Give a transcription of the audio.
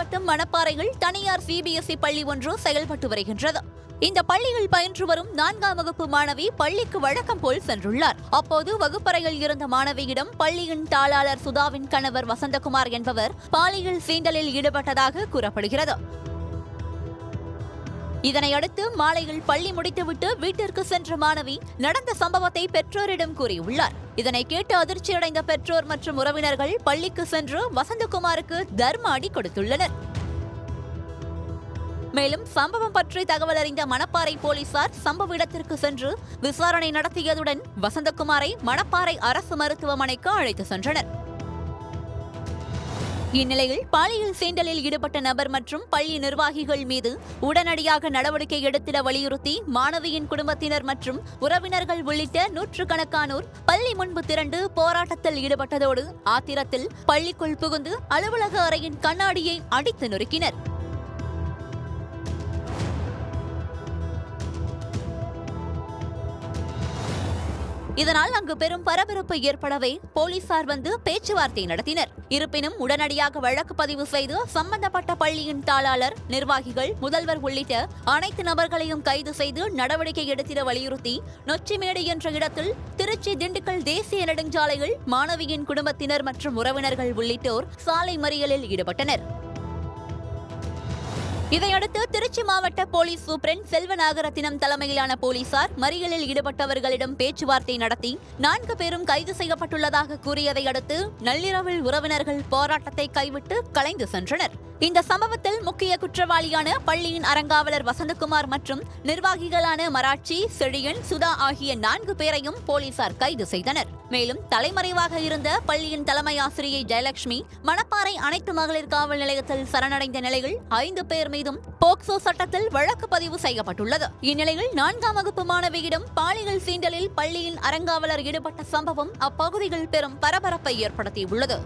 மணப்பாறையில் தனியார் சிபிஎஸ்இ பள்ளி ஒன்று செயல்பட்டு வருகின்றது. இந்த பள்ளியில் பயின்று வரும் நான்காம் வகுப்பு மாணவி பள்ளிக்கு வழக்கம் போல் சென்றுள்ளார். அப்போது வகுப்பறையில் இருந்த மாணவியிடம் பள்ளியின் தாளாளர் சுதாவின் கணவர் வசந்தகுமார் என்பவர் பாலியல் சீண்டலில் ஈடுபட்டதாக கூறப்படுகிறது. இதனையடுத்து மாலையில் பள்ளி முடித்துவிட்டு வீட்டிற்கு சென்ற மாணவி நடந்த சம்பவத்தை பெற்றோரிடம் கூறியுள்ளார். இதனை கேட்டு அதிர்ச்சியடைந்த பெற்றோர் மற்றும் உறவினர்கள் பள்ளிக்கு சென்று வசந்தகுமாருக்கு தர்ம அடி கொடுத்துள்ளனர். மேலும் சம்பவம் பற்றி தகவல் அறிந்த மணப்பாறை போலீசார் சம்பவ இடத்திற்கு சென்று விசாரணை நடத்தியதுடன் வசந்தகுமாரை மணப்பாறை அரசு மருத்துவமனைக்கு அழைத்து சென்றனர். இந்நிலையில் பாலியல் சீண்டலில் ஈடுபட்ட நபர் மற்றும் பள்ளி நிர்வாகிகள் மீது உடனடியாக நடவடிக்கை எடுத்திட வலியுறுத்தி மாணவியின் குடும்பத்தினர் மற்றும் உறவினர்கள் உள்ளிட்ட நூற்றுக்கணக்கானோர் பள்ளி முன்பு திரண்டு போராட்டத்தில் ஈடுபட்டதோடு ஆத்திரத்தில் பள்ளிக்குள் புகுந்து அலுவலக அறையின் கண்ணாடியை அடித்து நொறுக்கினர். இதனால் அங்கு பெரும் பரபரப்பு ஏற்படவே போலீசார் வந்து பேச்சுவார்த்தை நடத்தினர். இருப்பினும் உடனடியாக வழக்கு பதிவு செய்து சம்பந்தப்பட்ட பள்ளியின் தாளாளர் நிர்வாகிகள் முதல்வர் உள்ளிட்ட அனைத்து நபர்களையும் கைது செய்து நடவடிக்கை எடுத்திட வலியுறுத்தி நொச்சிமேடு என்ற இடத்தில் திருச்சி திண்டுக்கல் தேசிய நெடுஞ்சாலையில் மாணவியின் குடும்பத்தினர் மற்றும் உறவினர்கள் உள்ளிட்டோர் சாலை மறியலில் ஈடுபட்டனர். இதையடுத்து திருச்சி மாவட்ட போலீஸ் சூப்பரண்ட் செல்வநாகரத்தினம் தலைமையிலான போலீசார் மறியலில் ஈடுபட்டவர்களிடம் பேச்சுவார்த்தை நடத்தி நான்கு பேரும் கைது செய்யப்பட்டுள்ளதாக கூறியதை அடுத்து நள்ளிரவில் உறவினர்கள் போராட்டத்தை கைவிட்டு கலைந்து சென்றனர். இந்த சம்பவத்தில் முக்கிய குற்றவாளியான பள்ளியின் அறங்காவலர் வசந்தகுமார் மற்றும் நிர்வாகிகளான மராட்சி செழியன் சுதா ஆகிய நான்கு பேரையும் போலீசார் கைது செய்தனர். மேலும் தலைமறைவாக இருந்த பள்ளியின் தலைமை ஆசிரியை ஜெயலட்சுமி கடப்பாறை அனைத்து மகளிர் காவல் நிலையத்தில் சரணடைந்த நிலையில் ஐந்து பேர் மீதும் போக்சோ சட்டத்தில் வழக்கு பதிவு செய்யப்பட்டுள்ளது. இந்நிலையில் நான்காம் வகுப்பு மாணவியிடம் பாலியல் சீண்டலில் பள்ளியின் அறங்காவலர் ஈடுபட்ட சம்பவம் அப்பகுதியில் பெரும் பரபரப்பை ஏற்படுத்தியுள்ளது.